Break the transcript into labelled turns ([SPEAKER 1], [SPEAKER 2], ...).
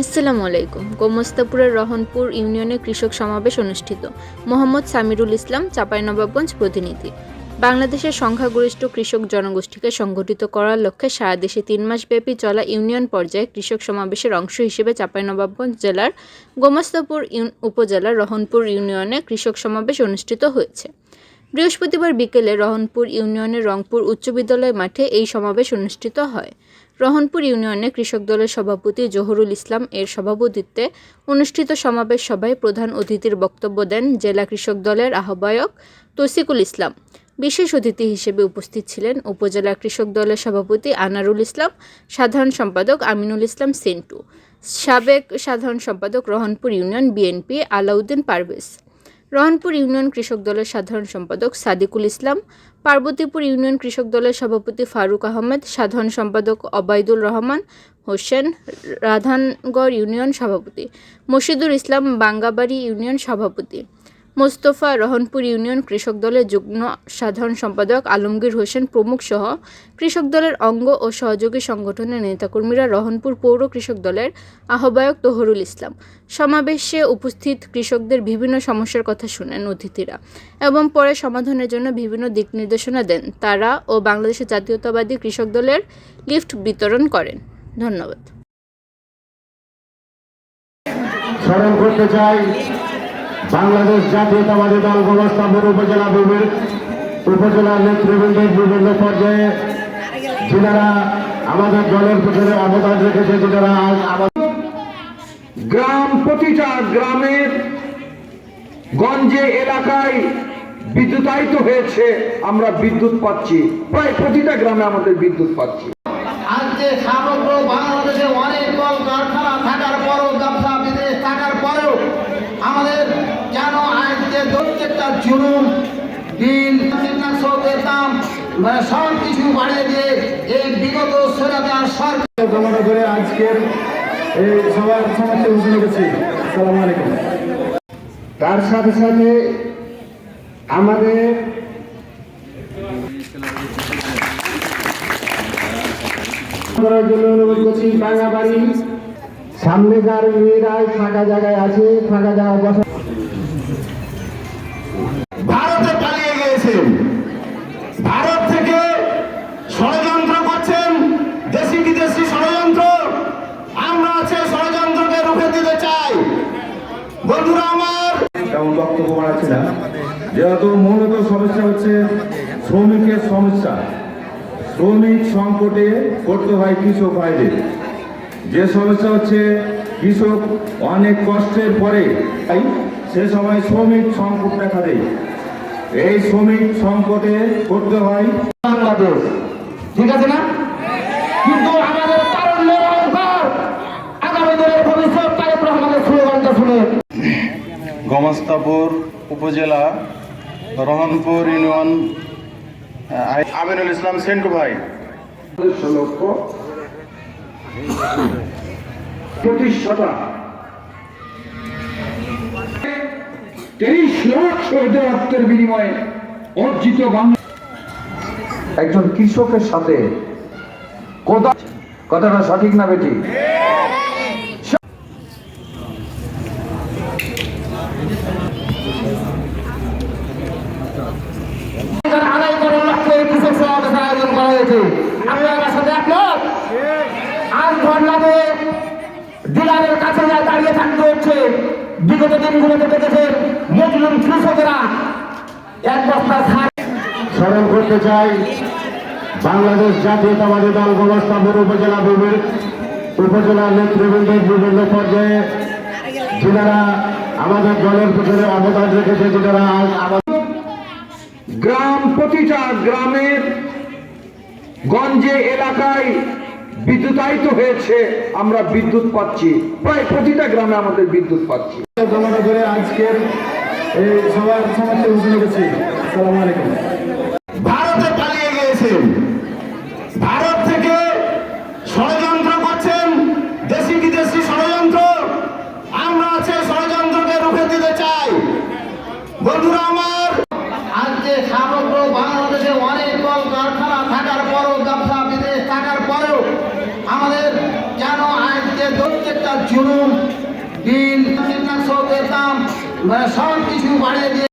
[SPEAKER 1] আসসালামু আলাইকুম। গোমস্তাপুরের রহনপুর ইউনিয়নে কৃষক সমাবেশ অনুষ্ঠিত। মোহাম্মদ সামিরুল ইসলাম চাঁপাইনবাবগঞ্জ প্রতিনিধি। বাংলাদেশের সংখ্যাগরিষ্ঠ কৃষক জনগোষ্ঠীকে সংগঠিত করার লক্ষ্যে সারা দেশে তিন মাসব্যাপী চলা ইউনিয়ন পর্যায়ে কৃষক সমাবেশের অংশ হিসেবে চাঁপাইনবাবগঞ্জ জেলার গোমস্তাপুর উপজেলার রহনপুর ইউনিয়নে কৃষক সমাবেশ অনুষ্ঠিত হয়েছে। বৃহস্পতিবার বিকেলে রহনপুর ইউনিয়নের রংপুর উচ্চ বিদ্যালয় মাঠে এই সমাবেশ অনুষ্ঠিত হয়। রহনপুর ইউনিয়নে কৃষক দলের সভাপতি জহুরুল ইসলাম এর সভাপতিত্বে অনুষ্ঠিত সমাবেশ সভায় প্রধান অতিথির বক্তব্য দেন জেলা কৃষক দলের আহ্বায়ক তৌসিকুল ইসলাম। বিশেষ অতিথি হিসেবে উপস্থিত ছিলেন উপজেলা কৃষক দলের সভাপতি আনারুল ইসলাম, সাধারণ সম্পাদক আমিনুল ইসলাম সেন্টু, সাবেক সাধারণ সম্পাদক Rohanpur union BNP Alauddin Parvez Rohanpur union কৃষক দলের সাধারণ সম্পাদক সাদিকুল ইসলাম, পার্বতীপুর ইউনিয়ন কৃষক দলের সভাপতি ফারুক আহমেদ, সাধারণ সম্পাদক অবায়দুল রহমান হোসেন রাধানগড় ইউনিয়ন সভাপতি মশিদুর ইসলাম বাঙ্গাবাড়ি ইউনিয়ন সভাপতি। মোস্তফা রহনপুর ইউনিয়ন কৃষক দলের যুগ্ম সাধারণ সম্পাদক আলমগীর হোসেন প্রমুখ সহ কৃষক দলের অঙ্গ ও সহযোগী সংগঠনের নেতাকর্মীরা রহনপুর পৌর কৃষক দলের আহ্বায়ক তোহরুল ইসলাম। সমাবেশে উপস্থিত কৃষকদের বিভিন্ন সমস্যার কথা শুনেন অতিথিরা এবং পরে সমাধানের জন্য বিভিন্ন দিক নির্দেশনা দেন তারা ও বাংলাদেশের জাতীয়তাবাদী কৃষক দলের লিফট বিতরণ করেন। ধন্যবাদ।
[SPEAKER 2] স্মরণ করতে চাই বাংলাদেশ জাতীয়তাবাদী দল গোবস্তাপুর উপজেলা বিভিন্ন উপজেলা নেতৃবৃন্দের বিভিন্ন পর্যায়ে যারা আমাদের দলের পেছনে অবদান রেখেছে যারা আজ
[SPEAKER 3] গ্রাম প্রতিটা গ্রামের গঞ্জে এলাকায় বিদ্যুতায়িত হয়েছে, আমরা বিদ্যুৎ পাচ্ছি। প্রায় প্রতিটা গ্রামে আমাদের বিদ্যুৎ পাচ্ছি।
[SPEAKER 4] আজকে সমগ্র বাংলাদেশে অনেক কল কারখানা থাকার পরেও ব্যবসা বিদেশ থাকার পরেও আমাদের কেন আজকে প্রত্যেকটা জুলুম বিল কীটনাশকের দাম মানে সব কিছু বাড়িয়ে দিয়ে এই বিগত সরকার
[SPEAKER 2] করে আজকের এই সবার ঘোষণা করছি। সালাম আলাইকুম। তার সাথে সাথে আমাদের করার জন্য অনুরোধ করছি বাঙাবাড়ি সামনে যার মেয়েরাই ফাঁকা জায়গায় আছে ফাঁকা জায়গায় বসা যেহেতু মূলত সমস্যা হচ্ছে শ্রমিকের সমস্যা শ্রমিক সংকটে করতে হয় কৃষক ভাইদের। যে সমস্যা হচ্ছে কৃষক অনেক কষ্টের পরে তাই সে সময় শ্রমিক সংকট দেখা দেয়। এই শ্রমিক সংকটে করতে হয়
[SPEAKER 3] বাংলাদেশ। ঠিক আছে না? কিন্তু আমাদের তারুণ্যের আগামী দিনের ভবিষ্যৎ তারেক রহমানের স্লোগানটা শুনে
[SPEAKER 5] গমস্তাপুর উপজেলা রহনপুর ইউনিয়ন আমিনুল ইসলাম সেন্টু ভাই।
[SPEAKER 3] প্রতিষ্ঠাতা। তেইশ লাখ রক্তের বিনিময়ে অর্জিত বাংলা একজন কৃষকের সাথে কথা কথাটা সঠিক না বেটি আদায় করার লক্ষ্যে কৃষক সমাবেশ আয়োজন করা হয়েছে আমি আমার সাথে একমত আজ ধর্নাতে ডিলারের কাছে যা দাঁড়িয়ে থাকতে হচ্ছে বিগত দিনগুলোতে দেখেছেন মজলুম কৃষকেরা এক বস্তা
[SPEAKER 2] স্মরণ করতে চাই বাংলাদেশ জাতীয়তাবাদী দল গোবস্তাপুর উপজেলা বিভিন্ন উপজেলা নেতৃবৃন্দের বিভিন্ন পর্যায়ে যারা আমাদের দলের পেছনে অবদান রেখেছে যারা আজ আমাদের
[SPEAKER 3] গ্রাম প্রতিটা গ্রামের গঞ্জে এলাকায় বিদ্যুতায়িত হয়েছে আমরা বিদ্যুৎ পাচ্ছি। প্রায় প্রতিটা গ্রামে আমাদের বিদ্যুৎ পাচ্ছি।
[SPEAKER 2] কামনা আজকের এই সবার সমাজে ঘোষণা করছি সালাম আলাইকুম।
[SPEAKER 3] ভারতে পালিয়ে গিয়েছেন। ভারত থেকে ষড়যন্ত্র করছেন দেশি বিদেশি ষড়যন্ত্র। আমরা আছে ষড়যন্ত্রকে রুখে দিতে চাই। বন্ধুরা আমার
[SPEAKER 4] আজকে সমগ্র বাংলাদেশে অনেক কল কারখানা থাকার পরেও ব্যবসা বিদেশ থাকার পরেও আমাদের কেন আজকে প্রত্যেকটা জুলুম বিল কীটনাশকের দাম মানে সব কিছু বাড়িয়ে দিয়ে